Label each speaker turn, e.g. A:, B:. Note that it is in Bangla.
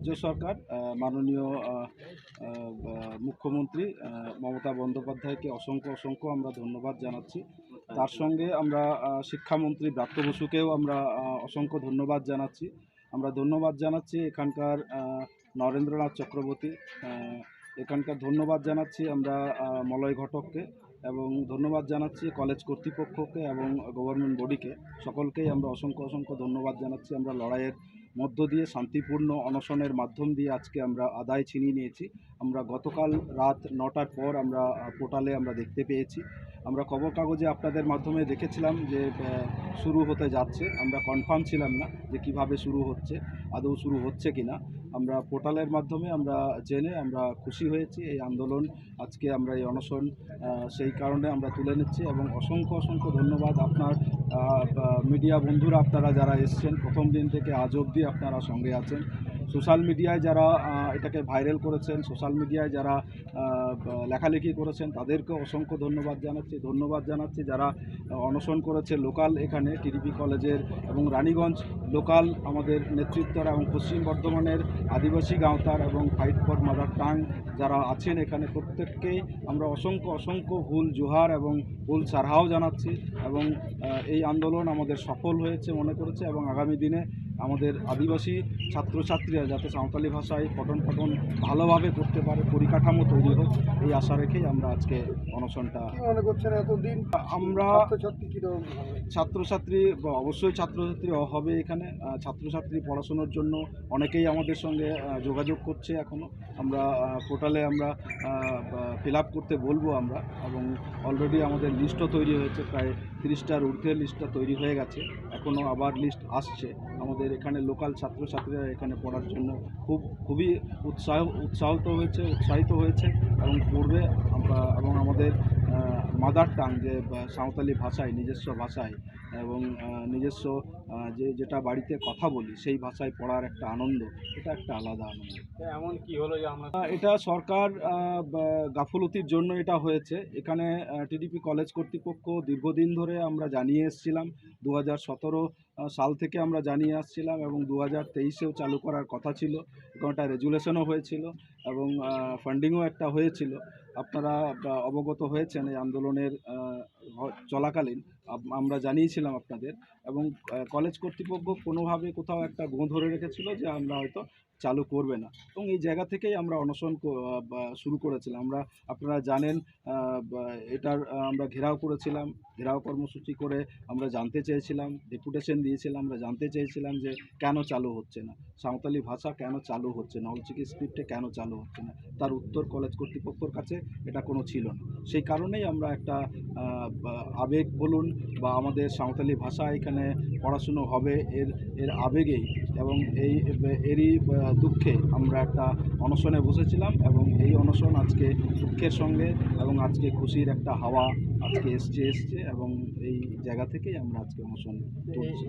A: রাজ্য সরকার মাননীয় মুখ্যমন্ত্রী মমতা বন্দ্যোপাধ্যায়কে অসংখ্য অসংখ্য আমরা ধন্যবাদ জানাচ্ছি। তার সঙ্গে আমরা শিক্ষামন্ত্রী ব্রাত্য বসুকেও আমরা অসংখ্য ধন্যবাদ জানাচ্ছি। আমরা ধন্যবাদ জানাচ্ছি এখানকার নরেন্দ্রনাথ চক্রবর্তী এখানকার ধন্যবাদ জানাচ্ছি আমরা মলয় ঘটককে এবং ধন্যবাদ জানাচ্ছি কলেজ কর্তৃপক্ষকে এবং গভর্নমেন্ট বডিকে। সকলকেই আমরা অসংখ্য অসংখ্য ধন্যবাদ জানাচ্ছি। আমরা লড়াইয়ের মধ্য দিয়ে শান্তিপূর্ণ অনশনের মাধ্যম দিয়ে আজকে আমরা আদায় ছিনিয়ে নিয়েছি। আমরা গতকাল রাত নটার পর আমরা পোর্টালে আমরা দেখতে পেয়েছি। আমরা খবর কাগজে আপনাদের মাধ্যমে দেখেছিলাম যে শুরু হতে যাচ্ছে। আমরা কনফার্ম ছিলাম না যে কীভাবে শুরু হচ্ছে, আদৌ শুরু হচ্ছে কিনা। আমরা পোর্টালের মাধ্যমে আমরা জেনে আমরা খুশি হয়েছি। এই আন্দোলন আজকে আমরা এই অনশন সেই কারণে আমরা তুলে নিচ্ছি এবং অসংখ্য অসংখ্য ধন্যবাদ আপনার মিডিয়া বন্ধুরা আপনারা যারা এসছেন, প্রথম দিন থেকে আজ অবধি আপনারা সঙ্গে আছেন। সোশ্যাল মিডিয়ায় যারা এটাকে ভাইরাল করেছেন, সোশ্যাল মিডিয়ায় যারা লেখালেখি করেছেন, তাদেরকে অসংখ্য ধন্যবাদ জানাচ্ছি। ধন্যবাদ জানাচ্ছি যারা অনশন করেছে লোকাল এখানে, টিডিপি কলেজের এবং রানীগঞ্জ লোকাল আমাদের নেতৃত্বরা এবং পশ্চিম বর্ধমানের আদিবাসী গাঁওতার এবং ফাইট ফর মাদার টাং যারা আছেন এখানে প্রত্যেককেই আমরা অসংখ্য অসংখ্য ভুল জোহার এবং ভুল সারহাও জানাচ্ছি এবং এই আন্দোলন আমাদের সফল হয়েছে মনে করেছে এবং আগামী দিনে আমাদের আদিবাসী ছাত্রছাত্রীরা যাতে সাঁওতালি ভাষায় পঠন পঠন ভালোভাবে করতে পারে পরিকাঠামো তৈরি হোক এই আশা রেখেই আমরা আজকে অনশনটা
B: মনে করছেন এতদিন
A: আমরা
B: ছাত্রছাত্রী
A: অবশ্যই ছাত্রছাত্রী হবে এখানে। ছাত্রছাত্রী পড়াশোনার জন্য অনেকেই আমাদের সঙ্গে যোগাযোগ করছে এখনও আমরা পোর্টালে আমরা ফিল আপ করতে বলব আমরা। এবং অলরেডি আমাদের লিস্টও তৈরি হয়েছে প্রায় তিরিশটার ঊর্ধ্বের লিস্টটা তৈরি হয়ে গেছে। এখনও আবার লিস্ট আসছে। আমাদের এখানে লোকাল ছাত্রছাত্রীরা এখানে পড়ার জন্য খুব, খুবই উৎসাহ, উৎসাহিত হয়েছে উৎসাহিত হয়েছে এবং পড়বে আমরা এবং আমাদের মাদার টাং যে সাঁওতালি ভাষায় নিজস্ব ভাষায় এবং নিজস্ব যে যেটা বাড়িতে কথা বলি সেই ভাষায় পড়ার একটা আনন্দ এটা একটা আলাদা আনন্দ।
C: এমন কি হলো যে আমরা
A: এটা সরকার গাফলতির জন্য এটা হয়েছে। এখানে টিডিপি কলেজ কর্তৃপক্ষ দীর্ঘদিন ধরে আমরা জানিয়ে এসেছিলাম দু হাজার সতেরো সাল থেকে আমরা জানিয়ে আসছিলাম এবং দু হাজার তেইশেও চালু করার কথা ছিল। এবং একটা রেজুলেশনও হয়েছিল এবং ফান্ডিংও একটা হয়েছিল। আপনারা অবগত হয়েছেন এই আন্দোলনের চলাকালীন। আমরা জানিয়েছিলাম আপনাদের এবং কলেজ কর্তৃপক্ষ কোনোভাবে কোথাও একটা গোঁ ধরে রেখেছিল যে আমরা হয়তো চালু করবে না। এবং এই জায়গা থেকেই আমরা অনশন শুরু করেছিলাম। আমরা, আপনারা জানেন এটার আমরা ঘেরাও করেছিলাম। ঘেরাও কর্মসূচি করে আমরা জানতে চেয়েছিলাম, ডেপুটেশন দিয়েছিলাম, আমরা জানতে চেয়েছিলাম যে কেন চালু হচ্ছে না। সাঁওতালি ভাষা কেন চালু হচ্ছে না? অলচিকি স্ক্রিপ্টে কেন চালু হচ্ছে না? তার উত্তর কলেজ কর্তৃপক্ষর কাছে এটা কোনো ছিল না। সেই কারণেই আমরা একটা আবেগ বলুন বা আমাদের সাঁওতালি ভাষা এখানে পড়াশুনো হবে এর এর আবেগেই এবং এই, এরই দুঃখে আমরা একটা অনশনে বসেছিলাম এবং এই অনশন আজকে দুঃখের সঙ্গে এবং আজকে খুশির একটা হাওয়া আজকে এসছে এসছে এবং এই জায়গা থেকেই আমরা আজকে অনশন
C: করছি